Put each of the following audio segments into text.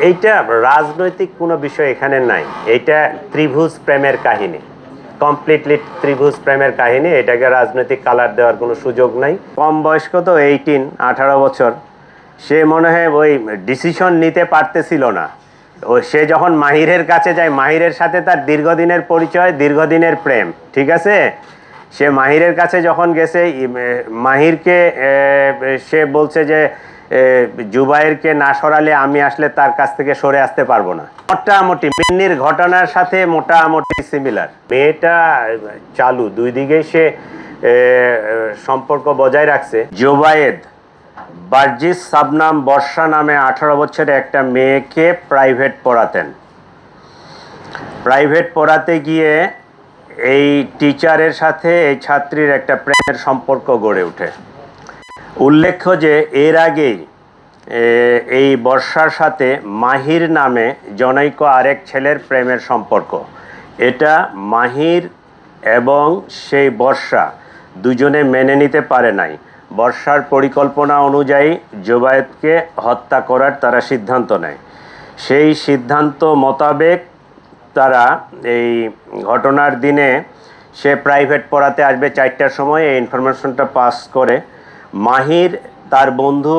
এইটা রাজনৈতিক কোনো বিষয় এখানে নাই। এটা ত্রিভুজ প্রেমের কাহিনী। কমপ্লিটলি ত্রিভুজ প্রেমের কাহিনী। এটাকে রাজনৈতিক কালার দেওয়ার কোনো সুযোগ নাই। কম বয়স্ক তো এইটিন আঠারো বছর। সে মনে হয় ওই ডিসিশন নিতে পারতেছিল না। ও সে যখন মাহিরের কাছে যায়, মাহিরের সাথে তার দীর্ঘদিনের পরিচয়, দীর্ঘদিনের প্রেম, ঠিক আছে? সে মাহিরের কাছে যখন গেছে মাহিরকে সে বলছে যে জুবাইরকে না সরালে আমি আসলে তার কাছ থেকে সরে আসতে পারব না। মোটামুটি মিন্নির ঘটনার সাথে মোটামুটি সিমিলার মেয়েটা, চালু, দুই দিকেই সে সম্পর্ক বজায় রাখছে। জোবায়েদ বার্জিস সাবনাম বর্ষা নামে আঠারো বছরের একটা মেয়েকে প্রাইভেট পড়াতেন। প্রাইভেট পড়াতে গিয়ে এই টিচারের সাথে এই ছাত্রীর একটা প্রেমের সম্পর্ক গড়ে ওঠে। উল্লেখ্য যে এর আগেই এই বর্ষার সাথে মাহির নামে জনৈক আরেক ছেলের প্রেমের সম্পর্ক। এটা মাহির এবং সেই বর্ষা দুজনে মেনে নিতে পারে নাই। বর্ষার পরিকল্পনা অনুযায়ী জোবায়েতকে হত্যা করার তারা সিদ্ধান্ত নেয়। সেই সিদ্ধান্ত মোতাবেক তারা এই ঘটনার দিনে সে প্রাইভেট পড়াতে আসবে চারটার সময়, এই ইনফরমেশনটা পাস করে। মাহির তার বন্ধু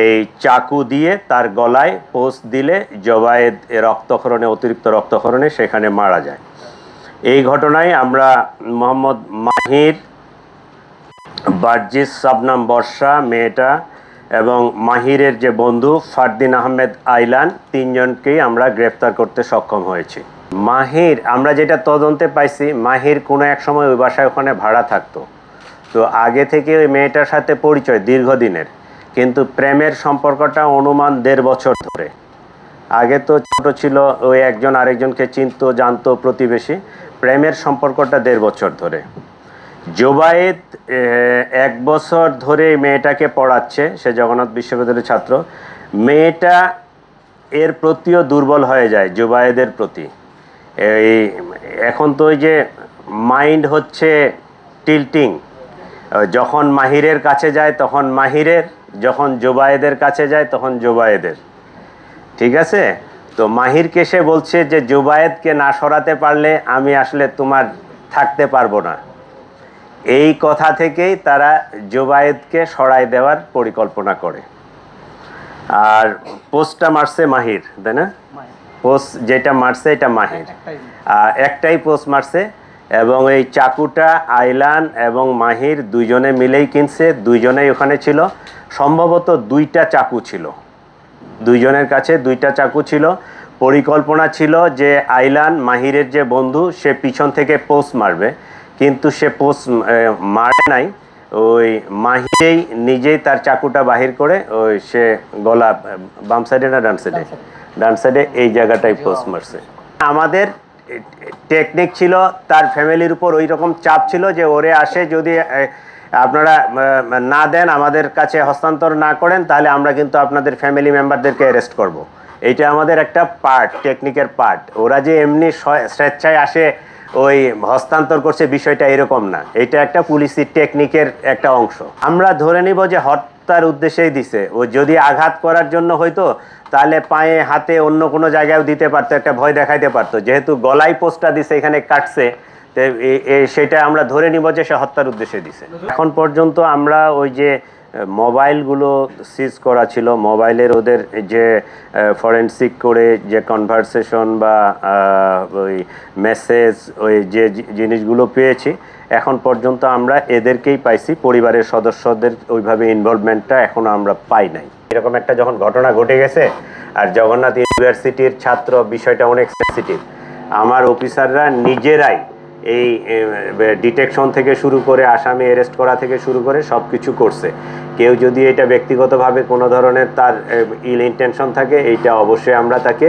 এই চাকু দিয়ে তার গলায় পোস্ট দিলে জবায়েদ রক্তক্ষরণে, অতিরিক্ত রক্তক্ষরণে সেখানে মারা যায়। এই ঘটনায় আমরা মোহাম্মদ মাহির, বার্জিস সাবনাম বর্ষা, মেয়েটা এবং মাহিরের যে বন্ধু ফারদিন আহমেদ আইলান, তিনজনকেই আমরা গ্রেফতার করতে সক্ষম হয়েছি। মাহির, আমরা যেটা তদন্তে পাইছি, মাহির কোনো এক সময় ওই বাসায় ওখানে ভাড়া থাকতো। তো আগে থেকে ওই মেয়েটার সাথে পরিচয় দীর্ঘদিনের। কিন্তু প্রেমের সম্পর্কটা অনুমান দেড় বছর ধরে। আগে তো ছোট ছিল ওই একজন আরেকজনকে চিনতো জানতো প্রতিবেশী। প্রেমের সম্পর্কটা দেড় বছর ধরে। জোবায়েদ এ, এক বছর ধরে মেয়েটাকে পড়াচ্ছে সে জগন্নাথ বিশ্ববিদ্যালয়ের ছাত্র। মেয়েটা এর প্রতিও দুর্বল হয়ে যায় জোবায়েদের প্রতি। এই এখন তো ওই যে মাইন্ড হচ্ছে টিল্টিং। যখন মাহিরের কাছে যায় তখন মাহিরের যখন জোবায়েদের কাছে যায় তখন জোবায়েদের। ঠিক আছে? তো মাহিরকে সে বলছে যে জুবায়েদকে না সরাতে পারলে আমি আসলে তোমার থাকতে পারব না। এই কথা থেকেই তারা জুবায়েদকে সরাই দেওয়ার পরিকল্পনা করে। আর পোস্টটা মারছে মাহির তাই না? পোস্ট যেটা মারছে এটা মাহির। আহ, একটাই পোস্ট মারছে এবং এই চাকুটা আইলান এবং মাহির দুইজনে মিলেই কিনছে দুইজনেই ওখানে ছিল। সম্ভবত দুইটা চাকু ছিল। দুইজনের কাছে দুইটা চাকু ছিল। পরিকল্পনা ছিল যে আইলান মাহিরের যে বন্ধু সে পিছন থেকে পোস্ট মারবে। কিন্তু সে পোস্ট মারে নাই। ওই মাহিরেই নিজেই তার চাকুটা বাহির করে ওই সে গলা বাম সাইডে না ডান সাইডে ডান সাইডে এই জায়গাটাই পোস্ট মারছে। আমাদের টেকনিক ছিল, তার ফ্যামিলির উপর ওই রকম চাপ ছিল যে ওরে আসে যদি আপনারা না দেন, আমাদের কাছে হস্তান্তর না করেন, তাহলে আমরা কিন্তু আপনাদের ফ্যামিলি মেম্বারদেরকে অ্যারেস্ট করব। এইটা আমাদের একটা পার্ট টেকনিকের পার্ট ওরা যে এমনি স্বেচ্ছায় আসে, ওই হস্তান্তর করছে, বিষয়টা এরকম না। এটা একটা পুলিশি টেকনিকের একটা অংশ। আমরা ধরে নিব যে হত্যার উদ্দেশ্যেই দিছে। ও যদি আঘাত করার জন্য হয়তো তাহলে পায়ে, হাতে অন্য কোনো জায়গায়ও দিতে পারতো, একটা ভয় দেখাইতে পারতো। যেহেতু গলায় পোস্টটা দিছে, এখানে কাটছে সেটা আমরা ধরে নিব যে সে হত্যার উদ্দেশ্যে দিছে। এখন পর্যন্ত আমরা ওই যে মোবাইলগুলো সিজ করা ছিল। মোবাইলের ওদের যে ফরেন্সিক করে যে কনভারসেশন বা ওই মেসেজ ওই যে জিনিসগুলো পেয়েছি, এখন পর্যন্ত আমরা এদেরকেই পাইছি। পরিবারের সদস্যদের ওইভাবে ইনভলভমেন্টটা এখনও আমরা পাই নাই। এরকম একটা যখন ঘটনা ঘটে গেছে, আর জগন্নাথ ইউনিভার্সিটির ছাত্র বিষয়টা অনেক সেন্সিটিভ আমার অফিসাররা নিজেরাই এই ডিটেকশন থেকে শুরু করে, আসামি অ্যারেস্ট করা থেকে শুরু করে সব কিছু করছে। কেউ যদি এটা ব্যক্তিগতভাবে কোনো ধরনের তার ইল ইন্টেনশন থাকে এইটা অবশ্যই আমরা তাকে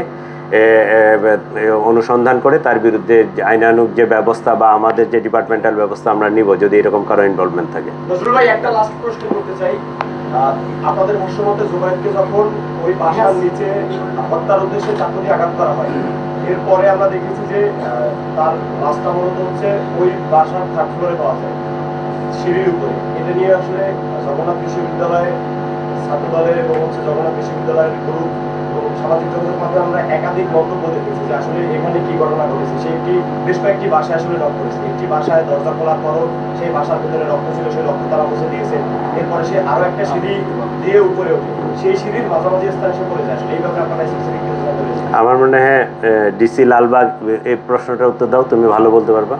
অনুসন্ধান করে তার বিরুদ্ধে যে আইনানুগ যে ব্যবস্থা বা আমাদের যে ডিপার্টমেন্টাল ব্যবস্থা আমরা নিব যদি এরকম কারও ইনভলভমেন্ট থাকে। ভাই একটা লাস্ট প্রশ্ন করতে চাই। আপনাদের ভাষ্যমতে জুবাইরকে যখন ওই বাসার নিচে হত্যার উদ্দেশ্যে চাকু দিয়ে আঘাত করা হয় এরপরে আমরা দেখেছি যে তার লাশটা মূলত হচ্ছে ওই বাসার থার্ড ফ্লোরে পাওয়া যায় সিঁড়ির উপরে। এটা নিয়ে আসলে জগন্নাথ বিশ্ববিদ্যালয়ে ছাত্র দলের এবং হচ্ছে জগন্নাথ বিশ্ববিদ্যালয়ের গ্রুপ এবং সামাজিক যোগাযোগ মাধ্যমে আমরা একাধিক মন্তব্য দেখেছি যে আসলে এখানে কি ঘটনা ঘটেছে। সে একটি বেশ কয়েকটি বাসায় আসলে রক্ত করেছে একটি বাসায় দরজা খোলার পরও সেই বাসার ভিতরে রক্ত ছিল, সেই রক্ত তারা মুছে দিয়েছে। এরপরে সে আরও একটা সিঁড়ি দিয়ে উপরে ওঠে। সেই সিঁড়ির মাঝামাঝি স্থানে সে পড়ে যায়। আসলে এই ব্যাপারে আপনারা স্পেসিফিক আমার মনে হয় ডিসি লালবাগ এই প্রশ্নটার উত্তর দাও, তুমি ভালো বলতে পারবা।